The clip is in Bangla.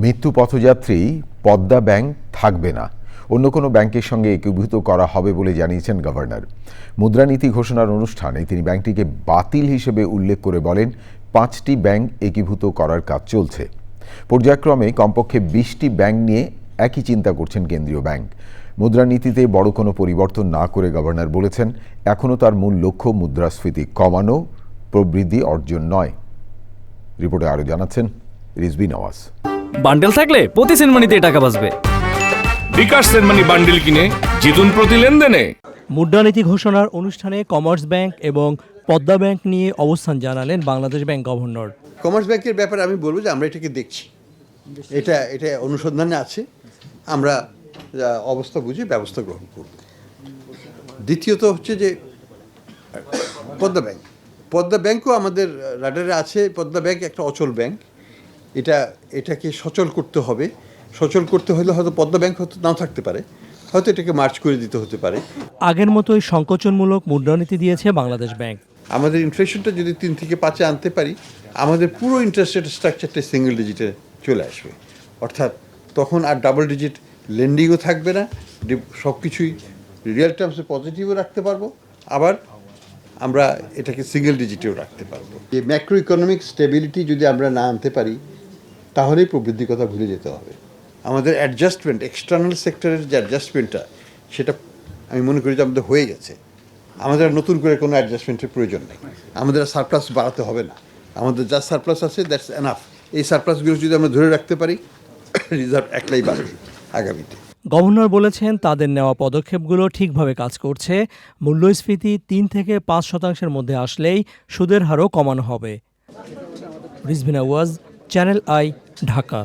মৃত্যু পথযাত্রী পদ্মা ব্যাংক থাকবে না। অন্য কোনো ব্যাংকের সঙ্গে একীভূত করা হবে বলে জানিয়েছেন গভর্নর। মুদ্রানীতি ঘোষণার অনুষ্ঠানে তিনি ব্যাংকটিকে বাতিল হিসেবে উল্লেখ করে বলেন, পাঁচটি ব্যাংক একীভূত করার কাজ চলছে। পর্যায়ক্রমে কমপক্ষে বিশটি ব্যাংক নিয়ে একই চিন্তা করছেন কেন্দ্রীয় ব্যাংক। মুদ্রানীতিতে বড় কোনো পরিবর্তন না করে গভর্নর বলেছেন, এখনও তার মূল লক্ষ্য মুদ্রাস্ফীতি কমানো, প্রবৃদ্ধি অর্জন নয়। রিপোর্টে আরও জানাচ্ছেন রিজবি নওয়াজ। বান্ডেল থাকলে প্রতি সেনমানিতে টাকা বাঁচবে। বিকাশ সেনমানি বান্ডেল কিনে জিতুন প্রতি লেনদেনে। মুদ্রানীতি ঘোষণার অনুষ্ঠানে কমার্স ব্যাংক এবং পদ্মা ব্যাংক নিয়ে অবস্থান জানালেন বাংলাদেশ ব্যাংক গভর্নর। কমার্স ব্যাংকের ব্যাপারে আমি বলব যে আমরা এটাকে দেখছি। এটা এটা অনুসন্ধানে আছে। আমরা অবস্থা বুঝে ব্যবস্থা গ্রহণ করব। দ্বিতীয়ত হচ্ছে যে পদ্মা ব্যাংক। পদ্মা ব্যাংকও আমাদের রাডারে আছে। পদ্মা ব্যাংক একটা অচল ব্যাংক। এটা এটাকে সচল করতে হবে। সচল করতে হলে হয়তো পদ্মা ব্যাংক হয়তো নাও থাকতে পারে। হয়তো এটাকে মার্চ করে দিতে হতে পারে। আগের মতোই সংকোচনমূলক মুদ্রানীতি দিয়েছে বাংলাদেশ ব্যাংক। আমাদের ইনফ্লেশনটা যদি তিন থেকে পাঁচে আনতে পারি আমাদের পুরো ইন্টারেস্ট রেট স্ট্রাকচারটা সিঙ্গেল ডিজিটে চলে আসবে। অর্থাৎ তখন আর ডাবল ডিজিট লেন্ডিংও থাকবে না সব কিছুই রিয়েল টার্মসে পজিটিভও রাখতে পারব। আবার আমরা এটাকে সিঙ্গেল ডিজিটেও রাখতে পারব। যে ম্যাক্রো ইকোনমিক স্টেবিলিটি যদি আমরা না আনতে পারি তাহলেই প্রবৃদ্ধির কথা ভুলে যেতে হবে। আমাদের অ্যাডজাস্টমেন্ট এক্সটার্নাল সেক্টরের যে অ্যাডজাস্টমেন্টটা সেটা আমি মনে করি যে আমাদের হয়ে গেছে। আমাদের নতুন করে কোনো অ্যাডজাস্টমেন্টের প্রয়োজন নেই। আমাদের সারপ্লাস বাড়াতে হবে না। আমাদের যা সারপ্লাস আছে দ্যাটস এনাফ এই সারপ্লাসগুলো যদি আমরা ধরে রাখতে পারি রিজার্ভ একলাই বাড়বে আগামীতে। গভর্নর বলেছেন, তাদের নেওয়া পদক্ষেপগুলো ঠিকভাবে কাজ করছে। মূল্যস্ফীতি তিন থেকে পাঁচ শতাংশের মধ্যে আসলেই সুদের হারও কমানো হবে। রিজভিনা ওয়াজ চ্যানেল আই ঢাকা